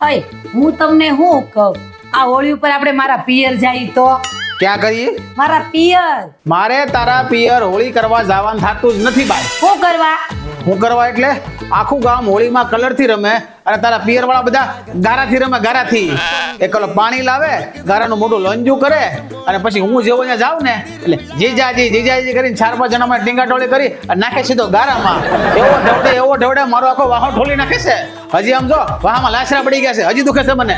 અય હું તમને શું કહું? આ હોળી ઉપર આપણે મારા પિયર જાય તો? ક્યાં કરીએ? મારા પિયર. મારે તારા પિયર હોળી કરવા જવાનું થતું જ નથી ભાઈ શું કરવા? હું કરવા એટલે? આખું ગામ હોળીમાં કલરથી રમે. અને તારા પિયર વાળા બધા ગારાથી રમે ગારાથી. એક ઓલો પાણી લાવે ગારાનું મોટું લંજુ કરે અને પછી હું જેવો અહીંયા જાઉં ને એટલે જીજાજી જીજાજી કરીને ચાર પાંચ જણામાં ટીંગા ટોળી કરી અને નાખે સીધો ગારામાં. એવો ઢવડે એવો ઢવડે મારો આખો વાહો ઠોલી નાખે છે. હજી આમ જો વાહમાં લાશરા પડી ગયા છે. હજી દુખે છે મને.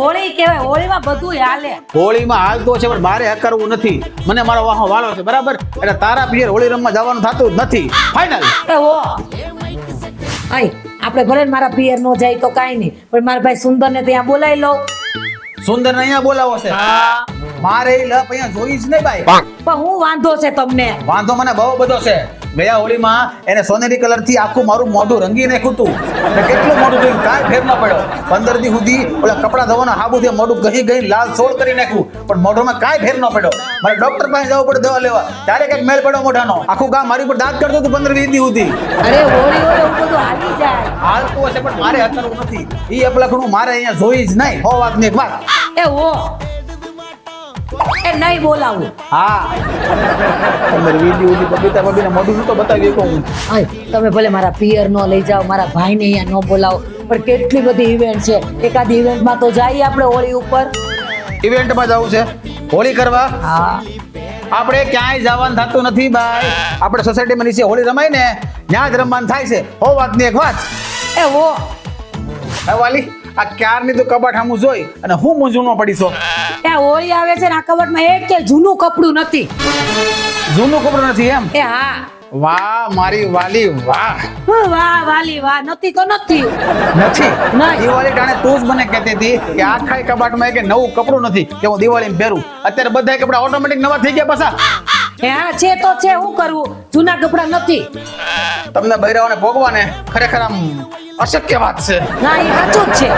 હોળી કહેવાય હોળીમાં બધું હાલે. હોળીમાં હાલતો છે પણ મારે કરવું નથી. મને મારો વાહો વાળો છે બરાબર? એટલે તારા પિયર હોળી રમવા જવાનું થતું જ નથી. ફાઇનલ અય આપણે ભલે ને મારા પિયર નો જાય તો કાંઈ નહીં પણ મારા ભાઈ સુંદર ને ત્યાં બોલાવી લો. સુંદર ને અહીંયા બોલાવો છે. મારે લપ અહીંયા જોઈ જ નહીં ભાઈ પણ હું વાંધો છે તમને? વાંધો મને બહુ બધો છે. ગયા હોળીમાં એને સોનેરી કલરથી આખું મારું મોઢું રંગી નાખ્યું હતું કેટલું મોઢું જોયું? કાંઈ ફેર ન પડ્યો. પંદર દી સુધી ઓલા કપડા ધોવાના હાબુથી મોઢું ગહી ગઈ લાલ સોળ કરી નાખ્યું. પણ મોઢામાં કાંઈ ફેર ન પડ્યો. મારે ડોક્ટર પાસે જવું પડે દવા લેવા. ત્યારે કંઈક મેળ પડ્યો મોઢાનો? આખું ગામ મારી પર દાંત કરતું હતું પંદર વીસ દી સુધી. અરે હોળી હોય હાલતું હશે પણ મારે કરવું નથી. એ અપલખણું મારે અહીંયા જોઈ જ નહીં. હો વાત ને એક વાત. એ હો. એ નહીં બોલાવું. હા. વીસ દી સુધી બબીતા બબીને મોઢું શું તો બતાવી હું અય તમે ભલે મારા પિયર નો લઈ જાઓ મારા ભાઈને અહીંયા ન બોલાવો પણ કેટલી બધી ઇવેન્ટ છે. એકાદ ઇવેન્ટમાં તો જઈએ આપણે હોળી ઉપર. ઇવેન્ટમાં જવું છે. હોળી કરવા? હા. આપણે ક્યાંય જવાનું થતું નથી ભાઈ. આપણે સોસાયટીમાં નીચે હોળી રમાય ને ત્યાં જ રમવાનું થાય છે. હો વાતની એક વાત. એ વો હે વાલી આ ક્યારની તો કબાટ સામું જોઈ અને હું મૂંઝવણમાં પડીશો એ હોળી આવે છે ને આ કબાટમાં એક કે જૂનું કપડું નથી. જૂનું કપડું નથી એમ? એ હા. વાહ મારી વાલી વાહ. વાહ વાલી વાહ. નથી તો નથી. નથી. દિવાળી ટાણે તું જ મને કહેતી હતી કે આખા કબાટમાં એક નવું કપડું નથી કે હું દિવાળી પહેરું. અત્યારે બધા કપડા ઓટોમેટિક નવા થઈ ગયા પાછા. એ હા છે તો છે શું કરવું જૂના કપડા નથી. તમને બૈરાઓને ભોગવાને ખરેખર આમ અશક્ય વાત છે. ના એ સાચું જ છે.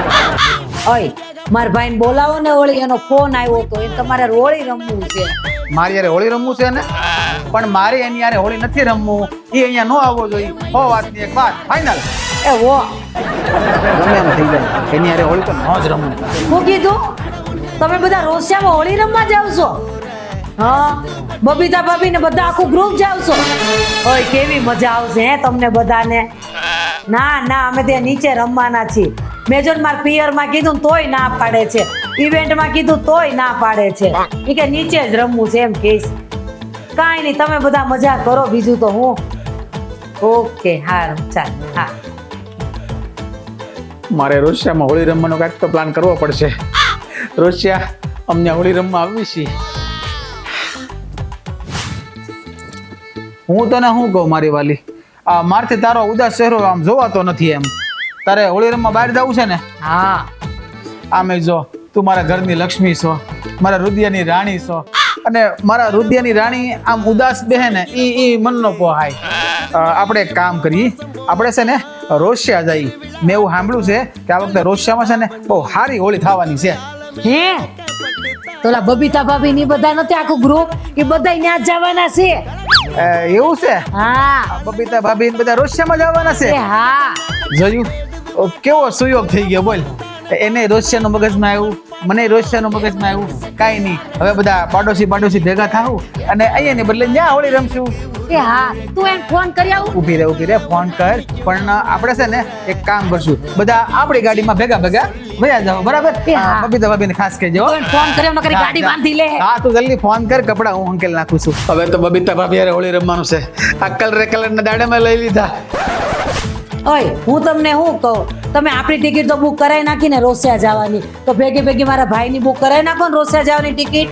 ઓય. મારા ભાઈને બોલાવો ને હોળી એનો ફોન આવ્યો તો એ તમારે હોળી રમવું છે. મારી યારે હોળી રમવું છે ને? પણ મારે એની યારે હોળી નથી રમવું. એ અહીંયા નો આવવો જોઈએ. હો વાતની એક વાત. ફાઇનલ એ વો ગમે એમ થઈ જાય. એની યારે હોળી તો નો જ રમવું હું કીધું? તમે બધા રોસિયામાં હોળી રમવા જાવ છો? હા? બબીતા ભાભી ને બધા આખું ગ્રુપ જાવ છો? ઓય કેવી મજા આવશે હે તમને બધાને? ના ના અમે ત્યાં નીચે રમવાના છીએ. મેં માર્ક મારા પિયરમાં કીધું તોય ના પાડે છે. ઇવેન્ટમાં કીધું તોય ના પાડે છે. કે નીચે જ રમવું છે એમ કહીશ. કાંઈ નહીં, તમે બધા મજા કરો, બીજું તો હું. ઓકે, હારું, ચાલ, હા. મારે રોશિયામાં હોળી રમવાનો કાંઈક તો પ્લાન કરવો પડશે. રોશિયા, અમને હોળી રમવા આવી છે. હું તને શું કહું, મારી વાલી? આ મારથી તારો ઉદાસ ચહેરો આમ જોવાતો નથી એમ. તારે હોળી રમવા બહાર જવું છે ને? હા. આમે જો તું મારા ઘરની લક્ષ્મી છો મારા રુદિયાની રાણી છો અને મારા રુદિયાની રાણી આમ ઉદાસ બેહે ને ઈ ઈ મનનો પોહાય. આપણે એક કામ કરીએ. આપણે છે ને રોશિયા જઈ મેં એવું સાંભળ્યું છે કે આ વખતે રોશિયામાં છે ને બહુ સારી હોળી થવાની છે. હે? તોલા બબીતા ભાભી ની બધા નથી આખું ગ્રુપ એ બધા ત્યાં જવાના છે. એવું છે? હા. બબીતા ભાભી ને બધા રોશિયામાં જવાના છે? હા. જોયું? કેવો સુયોગ થઈ ગયો બોલ. એને રોશિયાનું મગજમાં આવ્યું મને રોશિયાનું મગજમાં આવ્યું કાંઈ નહીં. હવે બધા પાડોશી પાડોશી ભેગા થાવ અને અહીંયાને બદલે જ્યાં હોળી રમશું. એ હા તું એમ ફોન કરી આવું. ઊભી રહે ઊભી રહે ફોન કર. પણ આપણે છે ને એક કામ કરશું. બધા આપણી ગાડીમાં ભેગા ભેગા વયા જાવ બરાબર? બબીતા ભાભીને ખાસ કહેજો. ફોન કર્યો નકરી ગાડી બાંધી લે. હા તું જલ્દી ફોન કર કપડા હું અંકેલ નાખું છું. હવે તો બબીતા ભાભી હોળી રમવાનું છે. આ ના કલરના દાડામાં લઈ લીધા. ઓય હું તમને શું કહું? તમે આપણી ટિકિટ તો બુક કરાવી નાખી ને રોસિયા જવાની. તો ભેગી ભેગી મારા ભાઈની બુક કરાવી નાખો ને રોસિયા જવાની ટિકિટ.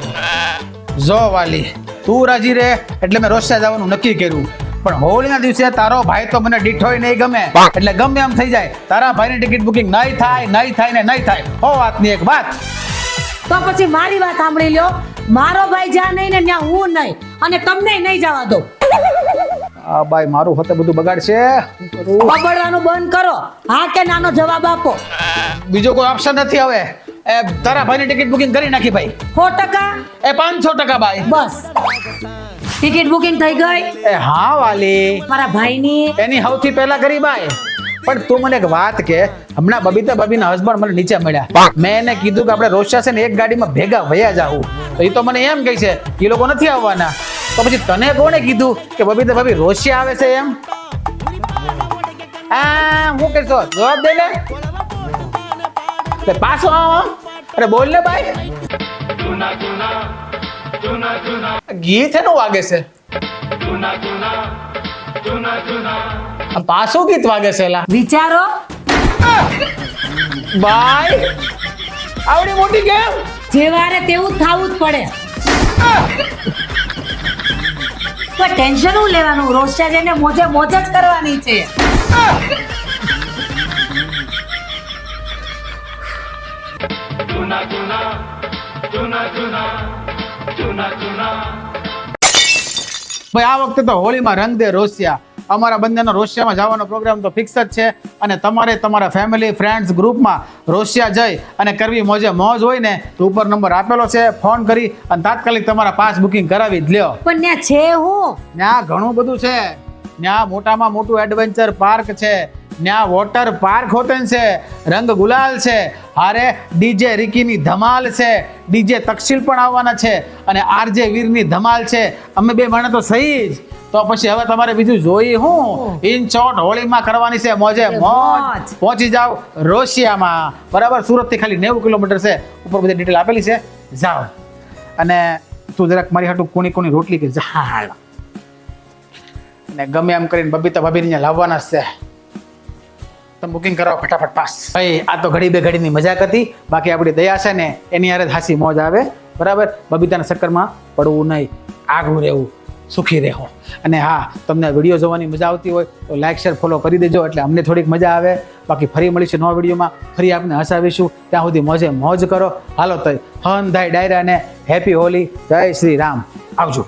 જો વાલી તું રાજી રે એટલે મેં રોસિયા જવાનું નક્કી કર્યું. પણ હોળીના દિવસે તારો ભાઈ તો મને ડીઠોય નહીં ગમે. એટલે ગમે એમ થઈ જાય. તારા ભાઈની ટિકિટ બુકિંગ નહીં થાય નહીં થાય ને નહીં થાય. હો વાતની એક વાત. તો પછી મારી વાત સાંભળી લ્યો. મારો ભાઈ જ્યાં નહીં ને ત્યાં હું નહીં. અને તમને નહીં જવા દો આ ભાઈ મારું હોતે બધું બગાડશે? બબડવાનું બંધ કરો. હા કે નાનો જવાબ આપો. બીજો કોઈ ઓપ્શન નથી હવે. એ તારા ભાઈની ટિકિટ બુકિંગ કરી નાખી ભાઈ. સો ટકા? એ પાંચસો ટકા ભાઈ બસ. ટિકિટ બુકિંગ થઈ ગઈ? એ હા વાલી. મારા ભાઈની. એની સૌથી પહેલા કરી ભાઈ પણ તું મને એક વાત કે હમણાં બબીતા બબીના હસબન્ડ મને નીચે મળ્યા. મેં એને કીધું કે આપણે રોશિયા છે ને એક ગાડીમાં ભેગા વયા જાવું તો એ તો મને એમ કહે છે એ લોકો નથી આવવાના. તો પછી તને કોણે કીધું કે બબીતા ભાભી રોશિયા આવે છે એમ? આ હું કરશો જવાબ દે ને. પાછો આવો અરે બોલ ને ભાઈ. ગીત એનું વાગે છે. પાછું ગીત વાગે છે એલા. વિચારો. ભાઈ આવડી મોટી કેમ જે વારે તેવું થવું જ પડે. પણ ટેન્શન હું લેવાનું? રોશિયા જઈને મોજે મોજ જ કરવાની છે. ભાઈ, આ વખતે તો હોળીમાં રંગ દે રોશિયા અમારા બંનેનો રોશિયામાં જવાનો પ્રોગ્રામ તો ફિક્સ જ છે. અને તમારે તમારા ફેમિલી ફ્રેન્ડ્સ ગ્રુપમાં રોશિયા જઈ અને કરવી મોજે મોજ હોય ને તો ઉપર નંબર આપેલો છે. ફોન કરી અને તાત્કાલિક તમારા પાસ બુકિંગ કરાવી જ લ્યો. પણ ત્યાં છે હું. ત્યાં ઘણું બધું છે. ત્યાં મોટામાં મોટું એડવેન્ચર પાર્ક છે. ત્યાં વોટર પાર્ક હોટેલ છે. રંગ ગુલાલ છે. હારે ડીજે રિકીની ધમાલ છે. ડીજે તક્ષિલ પણ આવવાના છે. અને આરજે વીરની ધમાલ છે. અમે બે માણે તો સહી જ. તો પછી હવે તમારે બીજું જોઈ હું. ઇન શોર્ટ હોળીમાં કરવાની છે મોજે મોજ. પહોંચી જાવ રોશિયામાં. બરાબર સુરતથી ખાલી નેવું કિલોમીટર છે. ઉપર બધી ડિટેલ આપેલી છે. જાઓ. અને તું જરાક મારી હાટું કોની કોની રોટલી કે જા અને ગમે એમ કરીને બબીતા ભાભીને અહીંયા લાવવાના છે. તમે બુકિંગ કરાવો ફટાફટ પાસ. ભાઈ આ તો ઘડી બે ઘડીની મજાક હતી. બાકી આપણી દયા છે ને એની હારે હાસી મોજ આવે. બરાબર? બબીતાના ચક્કરમાં પડવું નહીં. આગવું રહેવું. સુખી રહો અને હા, તમને વીડિયો જોવાની મજા આવતી હોય તો લાઇક શેર ફોલો કરી દેજો એટલે અમને થોડીક મજા આવે. બાકી ફરી મળીશું નવા વિડીયોમાં ફરી આપને હસાવીશું. ત્યાં સુધી મોજે મોજ કરો. હાલો તો હન ધાય ડાયરા ને હેપી હોલી. જય શ્રી રામ. આવજો.